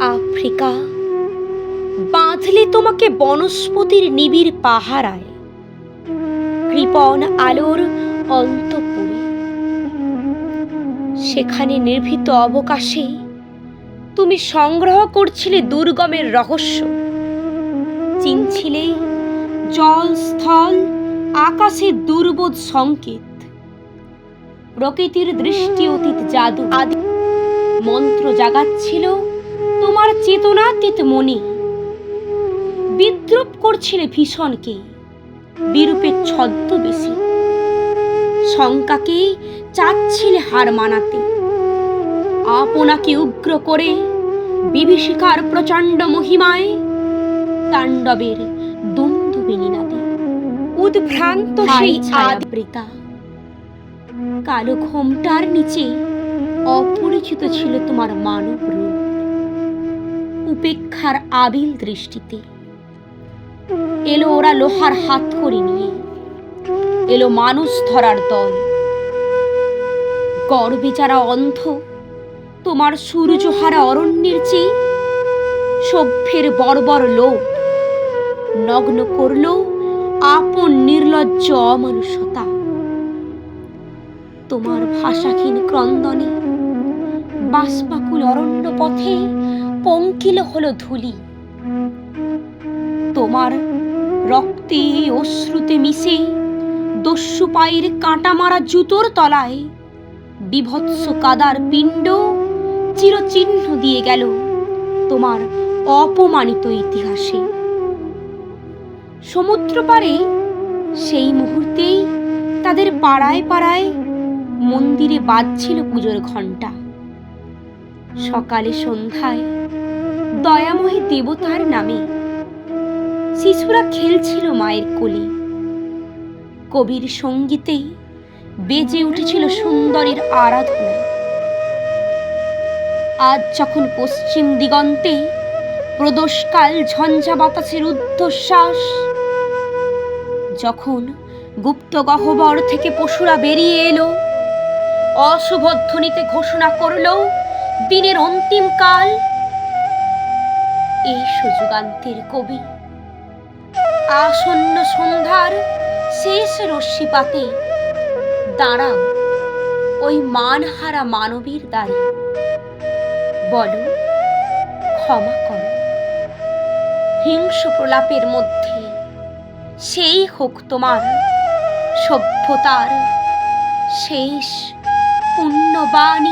Africa. বাঁধলে তোমাকে বনস্পতির নিবিড় পাহারায়। কৃপণ আলোর অন্তপুরে। সেখানে নির্ভীত অবকাশে তুমি সংগ্রহ করছিলে দুর্গমের রহস্য। চিনছিলে জল, স্থল আকাশের দুর্বোধ সংকেত। প্রকৃতির দৃষ্টি অতীত জাদু। আদি মন্ত্র জাগাচ্ছিল তোমার চেতনাতীত মনে। বিদ্রুপ করছিলে ভীষণকে বিরূপের ছদ্মবেশী শঙ্কাকে চাচ্ছিলে হার মানাতে। আপনাকে উগ্র করে বিভীষিকার প্রচণ্ড মহিমায় তাণ্ডবের দুন্দুবিনী নাদে উদ্ভ্রান্ত সেই আদিবৃতা কালো ঘোমটার নিচে অপরিচিত ছিল তোমার মানব রূপ। উপেক্ষার আবিল দৃষ্টিতে। এলো ওরা লোহার হাত করে নিয়ে। এলো মানুষ ধরার দল। গর্বে যারা অন্ধ, তোমার সূর্যহারা অরণ্যের চেয়ে সভ্যের বর্বর লোক নগ্ন করল আপন নির্লজ্জ অমানুষতা। তোমার ভাষাহীন ক্রন্দনে বাষ্পাকুল অরণ্য পথে পঙ্কিল হলো ধুলি। তোমার রক্তে অশ্রুতে মিশে দস্যু পায়ের কাঁটা মারা জুতোর তলায় বিভৎস কাদার পিণ্ড চিরচিহ্ন দিয়ে গেল তোমার অপমানিত ইতিহাসে। সমুদ্র পারে সেই মুহূর্তেই তাদের পাড়ায় পাড়ায় মন্দিরে বাজছিল পুজোর ঘণ্টা। সকালে সন্ধ্যায় দয়াময়ী দেবতার নামে। শিশুরা খেলছিল মায়ের কোলে। কবির সঙ্গীতেই বেজে উঠেছিল সুন্দরের আরাধনা। আজ যখন পশ্চিম দিগন্তে প্রদোষকাল ঝঞ্ঝা বাতাসের উদ্ধশ্বাস, যখন গুপ্ত গহ্বর থেকে পশুরা বেরিয়ে এলো, অশুভ ধ্বনিতে ঘোষণা করল, দিনের অন্তিম কাল এই সুযুগান্তের কবি। আসন্ন সন্ধ্যার শেষ রশ্মিপাতে দাঁড়াও ওই মানহারা মানবীর দ্বারে। বলো, ক্ষমা করো। হিংস প্রলাপের মধ্যে সেই হোক তোমার সভ্যতার শেষ পুণ্যবাণী নমস্কার